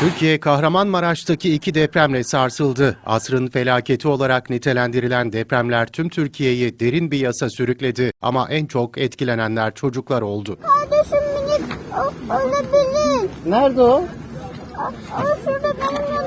Türkiye Kahramanmaraş'taki iki depremle sarsıldı. Asrın felaketi olarak nitelendirilen depremler tüm Türkiye'yi derin bir yasa sürükledi. Ama en çok etkilenenler çocuklar oldu. Kardeşim minik o- ölebilir. Nerede o? O şurada benim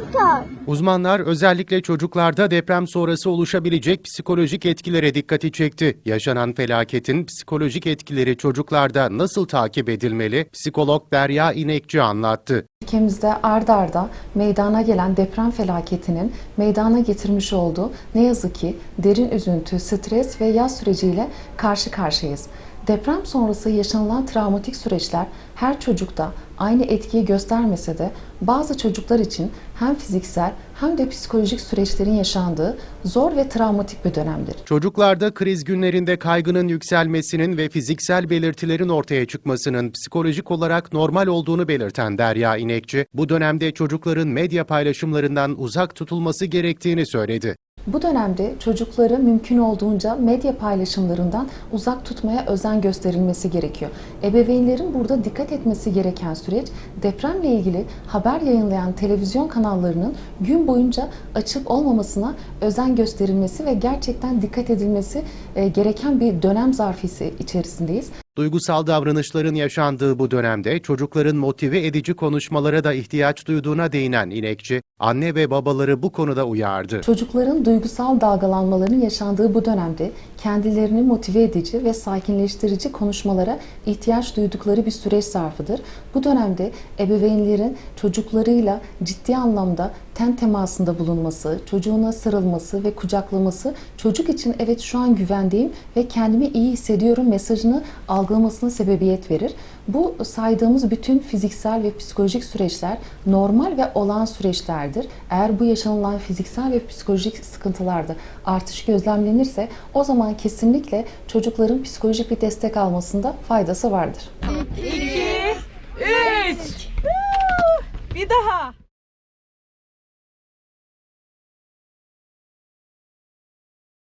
yatar. Uzmanlar özellikle çocuklarda deprem sonrası oluşabilecek psikolojik etkilere dikkati çekti. Yaşanan felaketin psikolojik etkileri çocuklarda nasıl takip edilmeli? Psikolog Derya İnekçi anlattı. Ülkemizde ard arda meydana gelen deprem felaketinin meydana getirmiş olduğu ne yazık ki derin üzüntü, stres ve yaz süreciyle karşı karşıyayız. Deprem sonrası yaşanılan travmatik süreçler her çocukta aynı etkiyi göstermese de bazı çocuklar için hem fiziksel hem de psikolojik süreçlerin yaşandığı zor ve travmatik bir dönemdir. Çocuklarda kriz günlerinde kaygının yükselmesinin ve fiziksel belirtilerin ortaya çıkmasının psikolojik olarak normal olduğunu belirten Derya İnekçi, bu dönemde çocukların medya paylaşımlarından uzak tutulması gerektiğini söyledi. Bu dönemde çocukları mümkün olduğunca medya paylaşımlarından uzak tutmaya özen gösterilmesi gerekiyor. Ebeveynlerin burada dikkat etmesi gereken süreç depremle ilgili haber yayınlayan televizyon kanallarının gün boyunca açık olmamasına özen gösterilmesi ve gerçekten dikkat edilmesi e, gereken bir dönem zarfisi içerisindeyiz. Duygusal davranışların yaşandığı bu dönemde çocukların motive edici konuşmalara da ihtiyaç duyduğuna değinen İnekçi, anne ve babaları bu konuda uyardı. Çocukların duygusal dalgalanmaların yaşandığı bu dönemde kendilerini motive edici ve sakinleştirici konuşmalara ihtiyaç duydukları bir süreç zarfıdır. Bu dönemde ebeveynlerin çocuklarıyla ciddi anlamda ten temasında bulunması, çocuğuna sarılması ve kucaklaması çocuk için evet şu an güvendeyim ve kendimi iyi hissediyorum mesajını algılamasına sebebiyet verir. Bu saydığımız bütün fiziksel ve psikolojik süreçler normal ve olağan süreçlerdir. Eğer bu yaşanılan fiziksel ve psikolojik sıkıntılarda artış gözlemlenirse o zaman kesinlikle çocukların psikolojik bir destek almasında faydası vardır. İki, üç. Bir daha.